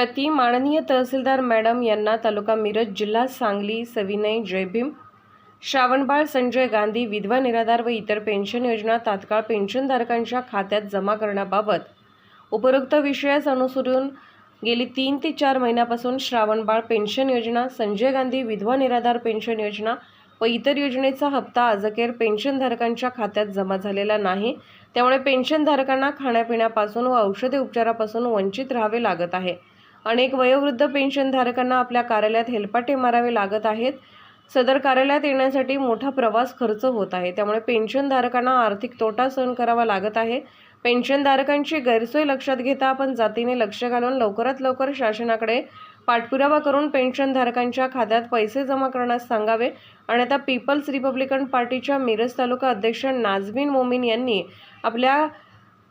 प्रति माननीय तहसीलदार मॅडम यांना तालुका मिरज जिल्हा सांगली सविनय जयभीम श्रावणबाळ संजय गांधी विधवा निराधार व इतर पेन्शन योजना तात्काळ पेन्शनधारकांच्या खात्यात जमा करण्याबाबत उपरोक्त विषयास अनुसरून गेली तीन ते चार महिन्यापासून श्रावणबाळ पेन्शन योजना संजय गांधी विधवा निराधार पेन्शन योजना व इतर योजनेचा हप्ता अजखेर पेन्शनधारकांच्या खात्यात जमा झालेला नाही. त्यामुळे पेन्शनधारकांना खाण्यापिण्यापासून व औषधे उपचारापासून वंचित राहावे लागत आहे. अनेक वयोवृद्ध पेन्शनधारकांना आपल्या कार्यालयात हेलपाटे मारावे लागत आहेत. सदर कार्यालयात येण्यासाठी मोठा प्रवास खर्च होत आहे. त्यामुळे पेन्शनधारकांना आर्थिक तोटा सहन करावा लागत आहे. पेन्शनधारकांची गैरसोय लक्षात घेता आपण जातीने लक्ष घालून लवकरात लवकर शासनाकडे पाठपुरावा करून पेन्शनधारकांच्या खात्यात पैसे जमा करण्यास सांगावे. आणि आता पीपल्स रिपब्लिकन पार्टीच्या मिरज तालुका अध्यक्ष नाझमीन मोमीन यांनी आपल्या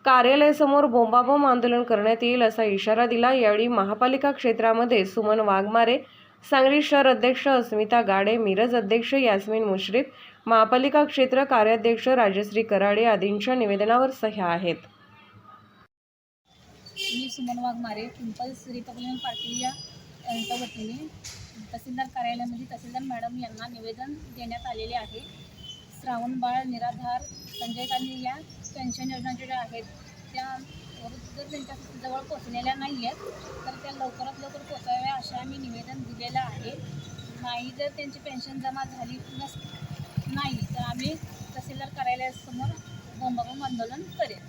कार्यालयासमोर बोंबाबोंब आंदोलन करण्यात येईल असा इशारा दिला. यावेळी महापालिका क्षेत्रामध्ये सुमन वाघमारे सांगली शहर अध्यक्ष अस्मिता गाडे मिरज अध्यक्ष यास्मिन मुश्रीफ महापालिका क्षेत्र कार्याध्यक्ष राजश्री कराडे आदींच्या निवेदनावर सह्या आहेत. मी Suman Waghmare peoples republican party या यांच्या वतीने तहसीलदार कार्यालयामध्ये तहसीलदार मॅडम यांना निवेदन देण्यात आलेले आहे. श्रावण बाळ निराधार संजय गांधी या पेन्शन योजना ज्या आहेत त्या जर त्यांच्या जवळ पोचलेल्या नाही आहेत तर त्या लवकरात लवकर पोचाव्या अशा आम्ही निवेदन दिलेलं आहे. नाही जर त्यांची पेन्शन जमा झाली नस नाही तर आम्ही तहसीलदार कार्यालयासमोर बोंबाबोंब आंदोलन करेल